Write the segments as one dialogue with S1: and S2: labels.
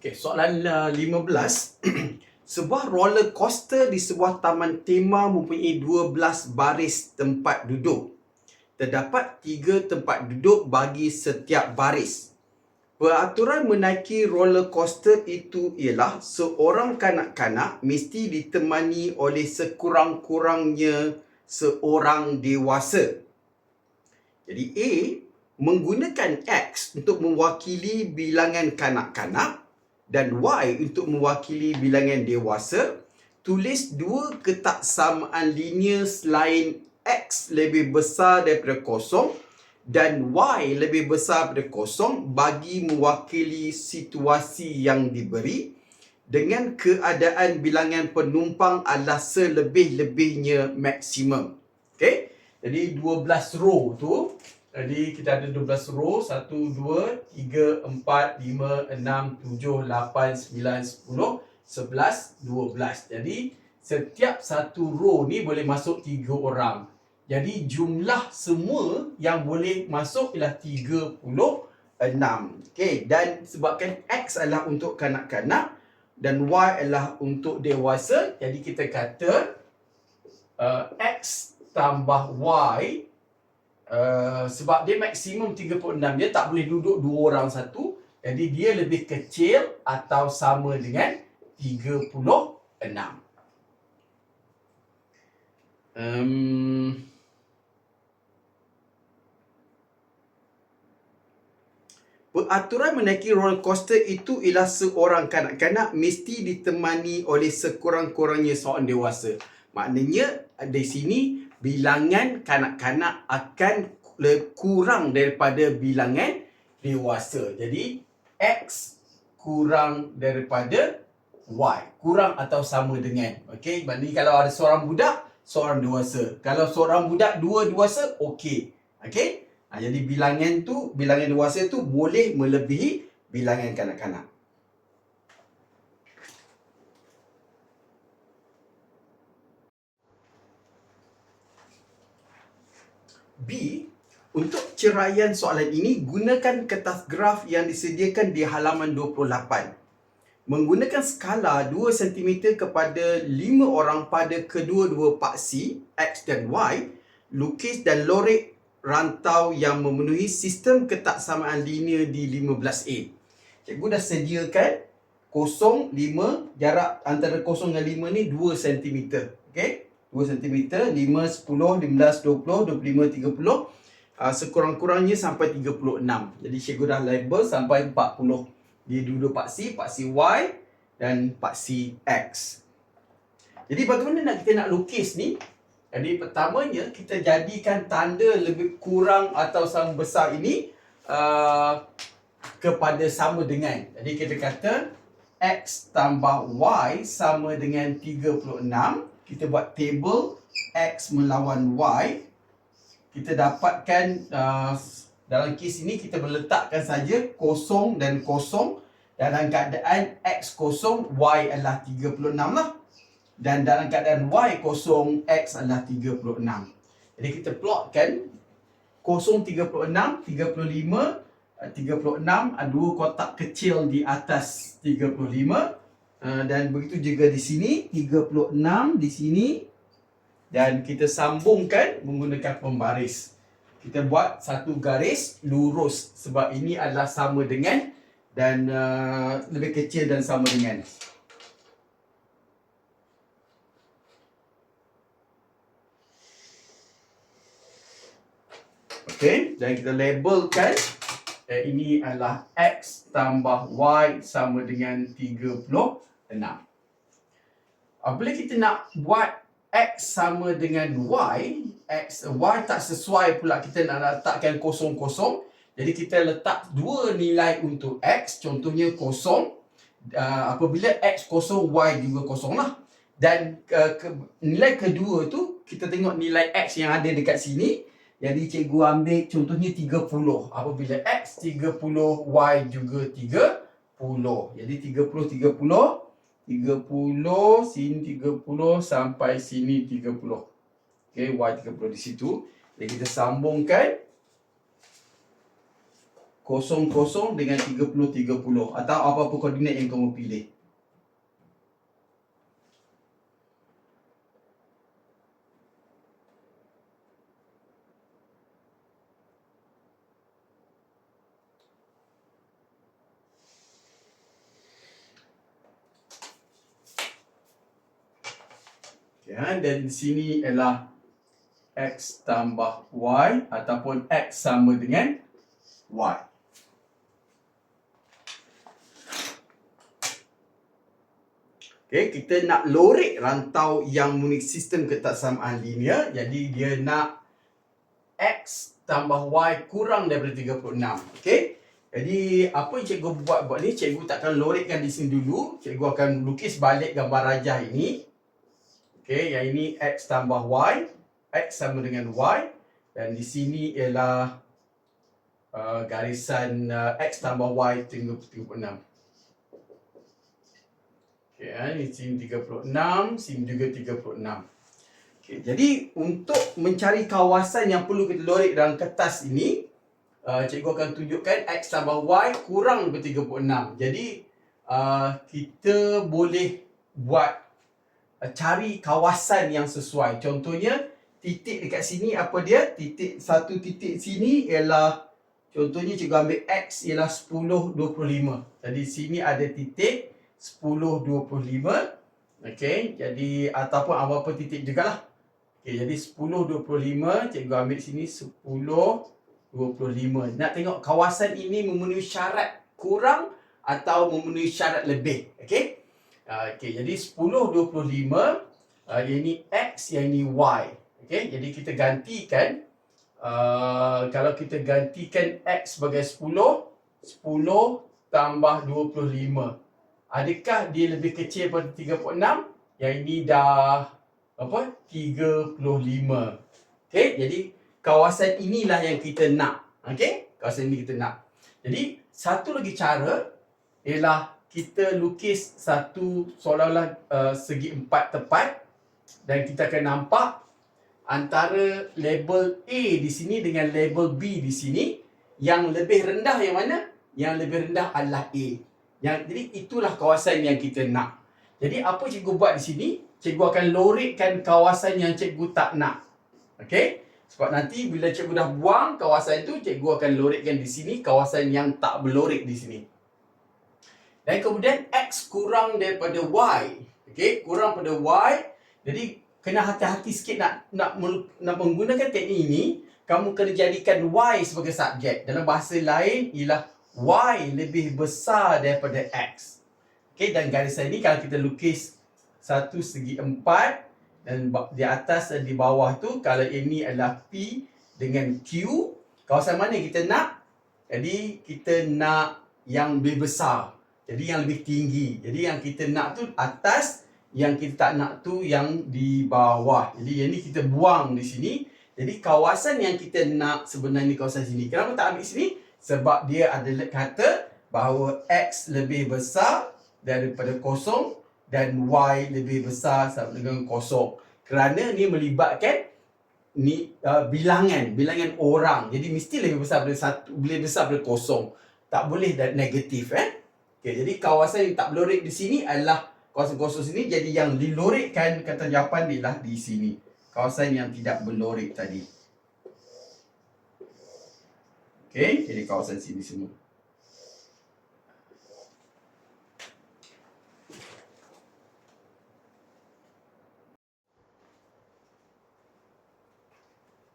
S1: Okey, soalan uh, 15. sebuah roller coaster di sebuah taman tema mempunyai 12 baris tempat duduk. Terdapat 3 tempat duduk bagi setiap baris. Peraturan menaiki roller coaster itu ialah seorang kanak-kanak mesti ditemani oleh sekurang-kurangnya seorang dewasa. Jadi A menggunakan X untuk mewakili bilangan kanak-kanak dan Y untuk mewakili bilangan dewasa, tulis dua ketaksamaan linear selain X lebih besar daripada kosong dan Y lebih besar daripada kosong bagi mewakili situasi yang diberi dengan keadaan bilangan penumpang adalah selebih-lebihnya maksimum. Okey? Jadi 12 row tu jadi kita ada 12 row 1 2 3 4 5 6 7 8 9 10 11 12. Jadi setiap satu row ni boleh masuk 3 orang. Jadi jumlah semua yang boleh masuk ialah 36. Okey dan sebabkan X adalah untuk kanak-kanak dan Y adalah untuk dewasa jadi kita kata uh, X tambah Y Uh, sebab dia maksimum 36 dia tak boleh duduk dua orang satu. Jadi dia lebih kecil atau sama dengan 36 um, Peraturan menaiki roller coaster itu ialah seorang kanak-kanak mesti ditemani oleh sekurang-kurangnya seorang dewasa. Maknanya di sini bilangan kanak-kanak akan kurang daripada bilangan dewasa. Jadi X kurang daripada Y. Kurang atau sama dengan. Okey, maknanya kalau ada seorang budak, seorang dewasa. Kalau seorang budak, dua dewasa, okey. Okey? Ha, jadi bilangan tu, bilangan dewasa tu boleh melebihi bilangan kanak-kanak. B, untuk ceraian soalan ini, gunakan kertas graf yang disediakan di halaman 28. Menggunakan skala 2 cm kepada 5 orang pada kedua-dua paksi, X dan Y, lukis dan lorek rantau yang memenuhi sistem ketaksamaan linear di 15A. Cikgu dah sediakan 0, 5, jarak antara 0 dan 5 ni 2 cm. Okay? 2 cm, 5, 10, 15, 20, 25, 30. Uh, sekurang-kurangnya sampai 36. Jadi cikgu dah label sampai 40. Dia dua paksi, paksi Y dan paksi X. Jadi bagaimana nak kita nak lukis ni? Jadi pertamanya kita jadikan tanda lebih kurang atau sama besar ini uh, kepada sama dengan. Jadi kita kata X tambah Y sama dengan 36 kita buat table X melawan Y. Kita dapatkan uh, dalam kes ini kita meletakkan saja kosong dan kosong. Dalam keadaan X kosong Y adalah 36 lah. Dan dalam keadaan Y kosong X adalah 36 jadi kita plotkan kosong 36 35 36 ada dua kotak kecil di atas 35 Ah, dan begitu juga di sini 36 di sini dan kita sambungkan menggunakan pembaris. Kita buat satu garis lurus sebab ini adalah sama dengan dan uh, lebih kecil dan sama dengan. Okey, dan kita labelkan eh, ini adalah X tambah Y sama dengan 36. 6. Apabila kita nak buat X sama dengan Y, X, Y tak sesuai pula kita nak letakkan kosong-kosong. Jadi kita letak dua nilai untuk X, contohnya kosong. Uh, apabila X kosong, Y juga kosong lah. Dan uh, ke, nilai kedua tu, kita tengok nilai X yang ada dekat sini. Jadi cikgu ambil contohnya 30. Apabila X 30, Y juga 30. Jadi 30, 30. 30 sini 30 sampai sini 30. Okey, y 30 di situ. Jadi kita sambungkan 00 dengan 30-30 atau apa-apa koordinat yang kamu pilih. Ya, dan di sini ialah x tambah y ataupun x sama dengan y. Okay, kita nak lorek rantau yang mempunyai sistem ketaksamaan linear. Jadi dia nak x tambah y kurang daripada 36. Okay. Jadi apa yang cikgu buat buat ni, cikgu takkan lorekkan di sini dulu. Cikgu akan lukis balik gambar rajah ini. Okay, yang ini x tambah y. X sama dengan y. Dan di sini ialah uh, garisan uh, x tambah y tinggal 36. Okay, eh, ini sini 36, sini juga 36. Okay, jadi untuk mencari kawasan yang perlu kita lorek dalam kertas ini, uh, cikgu akan tunjukkan x tambah y kurang daripada 36. Jadi uh, kita boleh buat cari kawasan yang sesuai. Contohnya titik dekat sini apa dia? Titik satu titik sini ialah contohnya cikgu ambil x ialah 10 25. Jadi sini ada titik 10.25 Okey, jadi ataupun apa-apa titik jugalah. Okey, jadi 10.25 cikgu ambil sini 10.25. Nak tengok kawasan ini memenuhi syarat kurang atau memenuhi syarat lebih. Okey. Uh, Okey, jadi 10.25 uh, yang ini x, yang ini y. Okey, jadi kita gantikan uh, kalau kita gantikan x sebagai 10, 10 tambah 25 adakah dia lebih kecil daripada 36 yang ini dah apa 35 okey jadi kawasan inilah yang kita nak. Okey kawasan ini kita nak. Jadi satu lagi cara ialah kita lukis satu seolah-olah uh, segi empat tepat dan kita akan nampak antara label A di sini dengan label B di sini yang lebih rendah yang mana yang lebih rendah adalah A yang jadi itulah kawasan yang kita nak. Jadi apa cikgu buat di sini? Cikgu akan lorekkan kawasan yang cikgu tak nak. Okey? Sebab nanti bila cikgu dah buang kawasan itu, cikgu akan lorekkan di sini kawasan yang tak berlorek di sini. Dan kemudian X kurang daripada Y. Okey, kurang pada Y. Jadi kena hati-hati sikit nak nak nak menggunakan teknik ini, kamu kena jadikan Y sebagai subjek. Dalam bahasa lain ialah Y lebih besar daripada X. Okay, dan garisan ini kalau kita lukis satu segi empat dan di atas dan di bawah tu kalau ini adalah P dengan Q, kawasan mana kita nak? Jadi kita nak yang lebih besar. Jadi yang lebih tinggi. Jadi yang kita nak tu atas, yang kita tak nak tu yang di bawah. Jadi yang ni kita buang di sini. Jadi kawasan yang kita nak sebenarnya kawasan sini. Kenapa tak ambil sini? sebab dia ada kata bahawa X lebih besar daripada kosong dan Y lebih besar sama dengan kosong. Kerana ni melibatkan ni uh, bilangan, bilangan orang. Jadi mesti lebih besar daripada satu, lebih besar daripada kosong. Tak boleh negatif eh. Okay, jadi kawasan yang tak berlorek di sini adalah kawasan kosong sini. Jadi yang dilorekkan kata jawapan ialah di sini. Kawasan yang tidak berlorek tadi. Okey, jadi kawasan sini semua.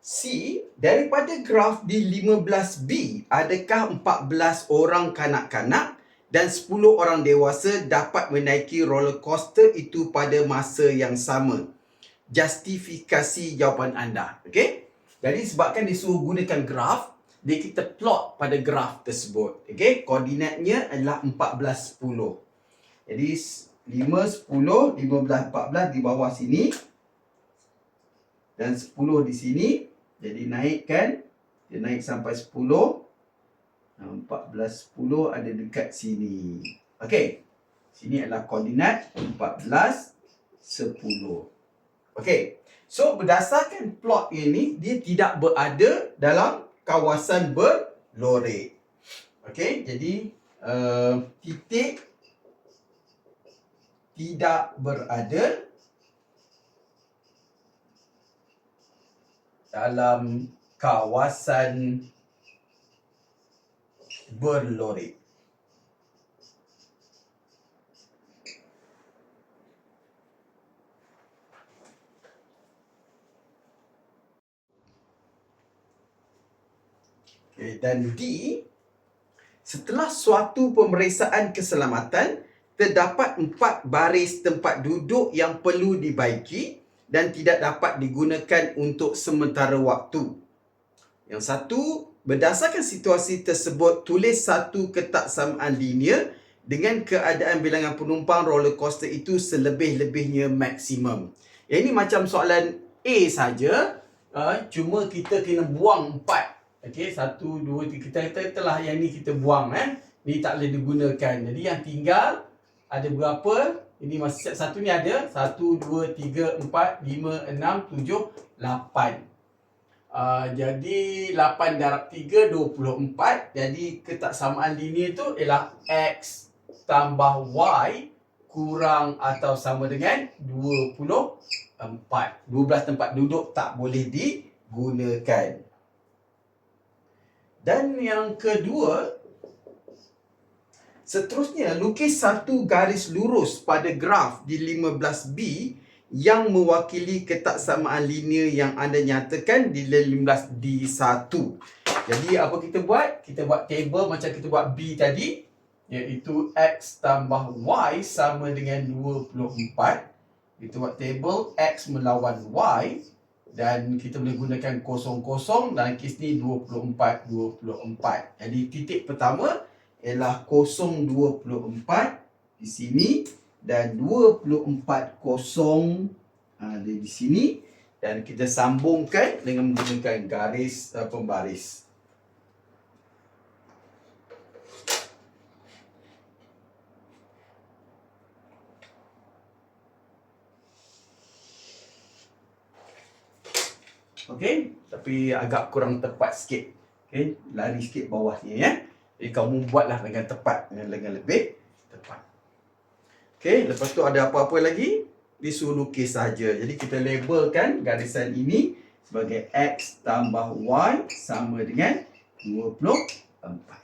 S1: C, daripada graf di 15B, adakah 14 orang kanak-kanak dan 10 orang dewasa dapat menaiki roller coaster itu pada masa yang sama? Justifikasi jawapan anda. Okey? Jadi sebabkan disuruh gunakan graf, dia kita plot pada graf tersebut. Okey, koordinatnya adalah 14 10. Jadi 5 10 15 14 di bawah sini dan 10 di sini. Jadi naikkan dia naik sampai 10. 14 10 ada dekat sini. Okey. Sini adalah koordinat 14 10. Okey. So berdasarkan plot ini dia tidak berada dalam kawasan berlorek. Okey, jadi uh, titik tidak berada dalam kawasan berlorik. Okay, dan D setelah suatu pemeriksaan keselamatan terdapat empat baris tempat duduk yang perlu dibaiki dan tidak dapat digunakan untuk sementara waktu. Yang satu, berdasarkan situasi tersebut, tulis satu ketaksamaan linear dengan keadaan bilangan penumpang roller coaster itu selebih-lebihnya maksimum. Yang ini macam soalan A saja, uh, cuma kita kena buang empat Okey, satu, dua, tiga. Kita, kita telah yang ni kita buang eh. Ni tak boleh digunakan. Jadi yang tinggal ada berapa? Ini masih satu ni ada. Satu, dua, tiga, empat, lima, enam, tujuh, lapan. Uh, jadi lapan darab tiga, dua puluh empat. Jadi ketaksamaan linear tu ialah X tambah Y kurang atau sama dengan dua puluh empat. Dua belas tempat duduk tak boleh digunakan. Dan yang kedua, seterusnya lukis satu garis lurus pada graf di 15B yang mewakili ketaksamaan linear yang anda nyatakan di 15D1. Jadi apa kita buat? Kita buat table macam kita buat B tadi iaitu X tambah Y sama dengan 24. Kita buat table X melawan Y dan kita boleh gunakan kosong-kosong dalam kes ni 24 24. Jadi titik pertama ialah 024 di sini dan 24 kosong ada di sini dan kita sambungkan dengan menggunakan garis uh, pembaris. Okey, tapi agak kurang tepat sikit. Okey, lari sikit bawah ni ya. Jadi kamu buatlah dengan tepat dengan lebih tepat. Okey, lepas tu ada apa-apa lagi? Disuruh lukis saja. Jadi kita labelkan garisan ini sebagai X tambah Y sama dengan 24.